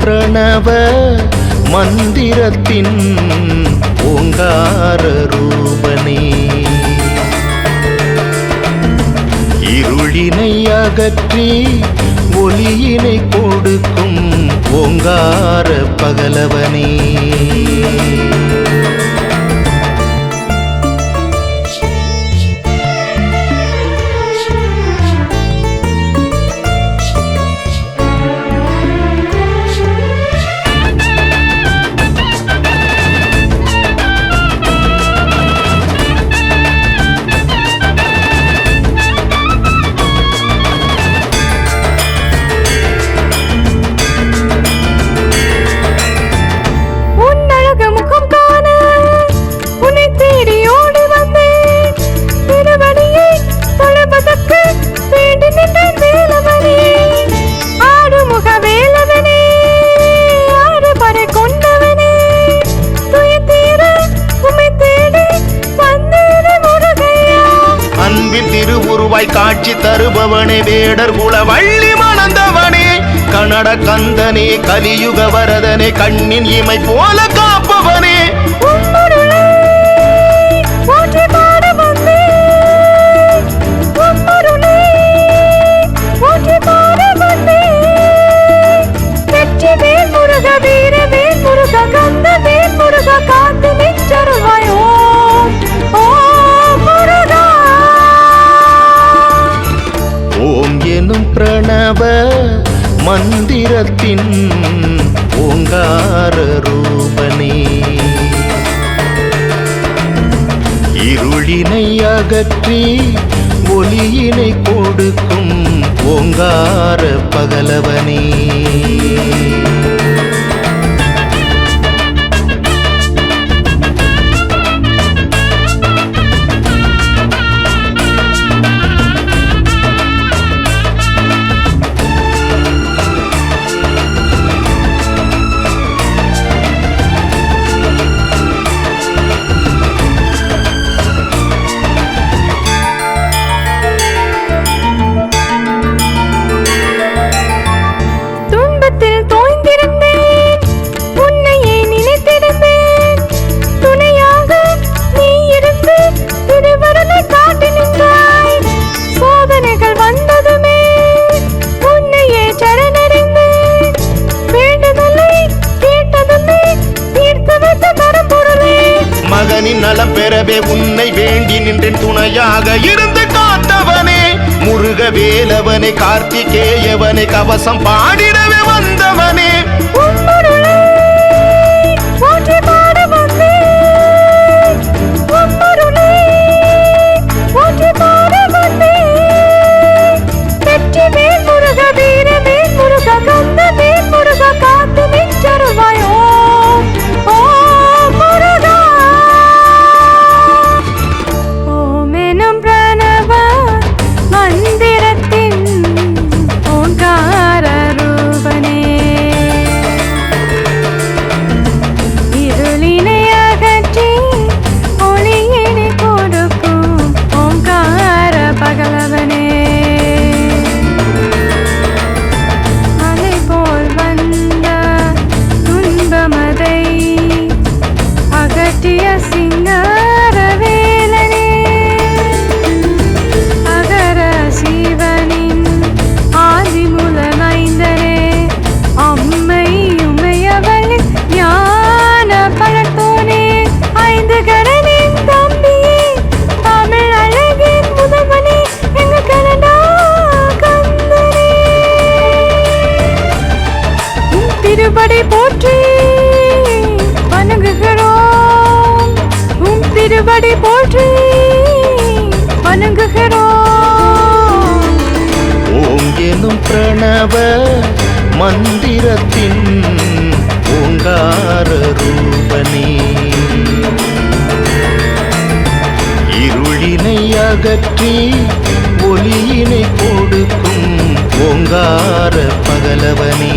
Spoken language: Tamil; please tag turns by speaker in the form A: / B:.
A: பிரணவ மந்திரத்தின் ஓங்கார ரூபனே. இருளினை அகற்றி ஒளியினை கொடுக்கும் ஓங்கார பகலவனே. தருபவனே வேடர் குல வள்ளி மணந்தவனே. கனட கந்தனே கலியுக வரதனே கண்ணின் இமை போல காப்பவனே. மணவ மந்திரத்தின் ஓங்கார ரூபனே. இருளினை அகற்றி ஒளியினை கொடுக்கும் ஓங்கார பகலவனே. உன்னை வேண்டி நின்றேன் துணையாக இருந்து காத்தவனே முருக வேலவனை கார்த்திகேயவனை கவசம் பாடிடவே
B: திருவடி போற்றி வணங்குகிறோம்.
A: ஓம் எனும் பிரணவ மந்திரத்தின் ஓங்கார ரூபனே இருளினை அகற்றி ஒளியினை கொடுக்கும் ஓங்கார பகலவனே.